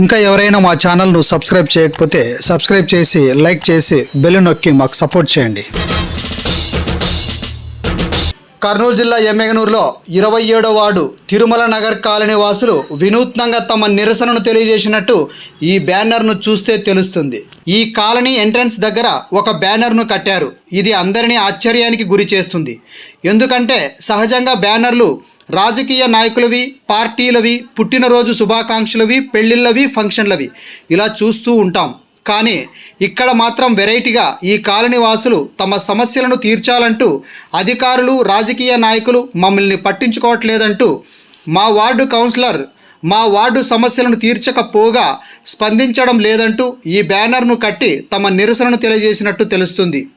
ఇంకా ఎవరైనా మా ఛానల్ను సబ్స్క్రైబ్ చేయకపోతే సబ్స్క్రైబ్ చేసి లైక్ చేసి బెల్ నొక్కి మాకు సపోర్ట్ చేయండి. కర్నూలు జిల్లా ఎమ్మెగనూరులో ఇరవై ఏడో వార్డు తిరుమల నగర్ కాలనీ వాసులు వినూత్నంగా తమ నిరసనను తెలియజేసినట్టు ఈ బ్యానర్ను చూస్తే తెలుస్తుంది. ఈ కాలనీ ఎంట్రన్స్ దగ్గర ఒక బ్యానర్ను కట్టారు. ఇది అందరినీ ఆశ్చర్యానికి గురి చేస్తుంది. ఎందుకంటే సహజంగా బ్యానర్లు రాజకీయ నాయకులవి పార్టీలవి పుట్టినరోజు శుభాకాంక్షలవి పెళ్ళిళ్ళవి ఫంక్షన్లవి. ఇలా చూస్తూ ఉంటాం. కానీ ఇక్కడ మాత్రం వెరైటీగా ఈ కాలనీ వాసులు తమ సమస్యలను తీర్చాలంటూ అధికారులు రాజకీయ నాయకులు మమ్మల్ని పట్టించుకోవట్లేదంటూ మా వార్డు కౌన్సిలర్ మా వార్డు సమస్యలను తీర్చకపోగా స్పందించడం లేదంటూ ఈ బ్యానర్ను కట్టి తమ నిరసనను తెలియజేసినట్టు తెలుస్తుంది.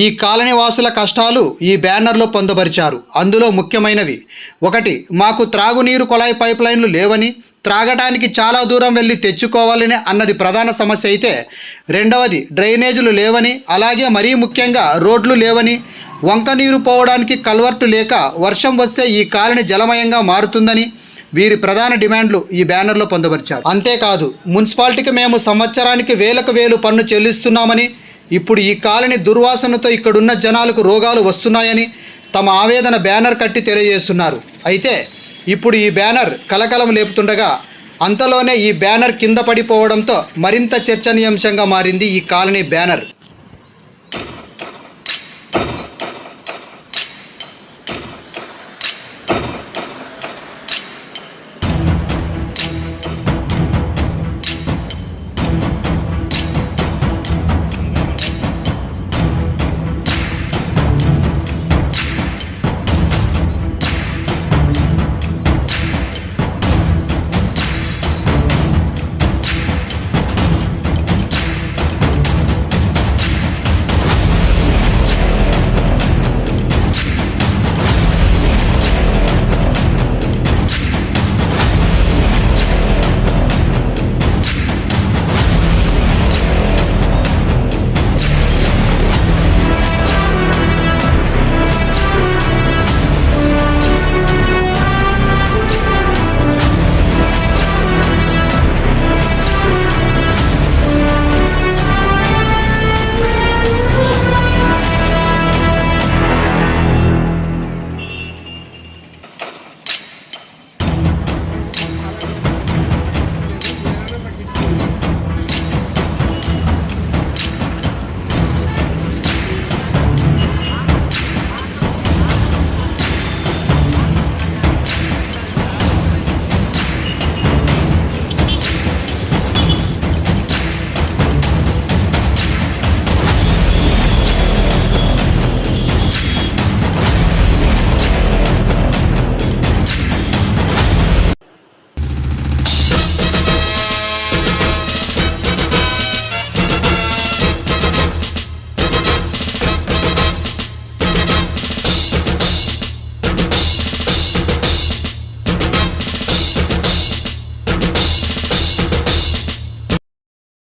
ఈ కాలనీ వాసుల కష్టాలు ఈ బ్యానర్లో పొందుపరిచారు. అందులో ముఖ్యమైనవి. ఒకటి మాకు త్రాగునీరు కొళాయి పైప్ లైన్లు లేవని త్రాగటానికి చాలా దూరం వెళ్ళి తెచ్చుకోవాలని అన్నది ప్రధాన సమస్య అయితే రెండవది డ్రైనేజీలు లేవని అలాగే మరీ ముఖ్యంగా రోడ్లు లేవని వంక నీరు పోవడానికి కల్వర్టు లేక వర్షం వస్తే ఈ కాలనీ జలమయంగా మారుతుందని వీరి ప్రధాన డిమాండ్లు ఈ బ్యానర్లో పొందుపరిచారు. అంతేకాదు మున్సిపాలిటీకి మేము సంవత్సరానికి వేలకు వేలు పన్ను చెల్లిస్తున్నామని ఇప్పుడు ఈ కాలనీ దుర్వాసనతో ఇక్కడున్న జనాలకు రోగాలు వస్తున్నాయని తమ ఆవేదన బ్యానర్ కట్టి తెలియజేస్తున్నారు. అయితే ఇప్పుడు ఈ బ్యానర్ కలకలం లేపుతుండగా అంతలోనే ఈ బ్యానర్ కింద పడిపోవడంతో మరింత చర్చనీయాంశంగా మారింది ఈ కాలనీ బ్యానర్.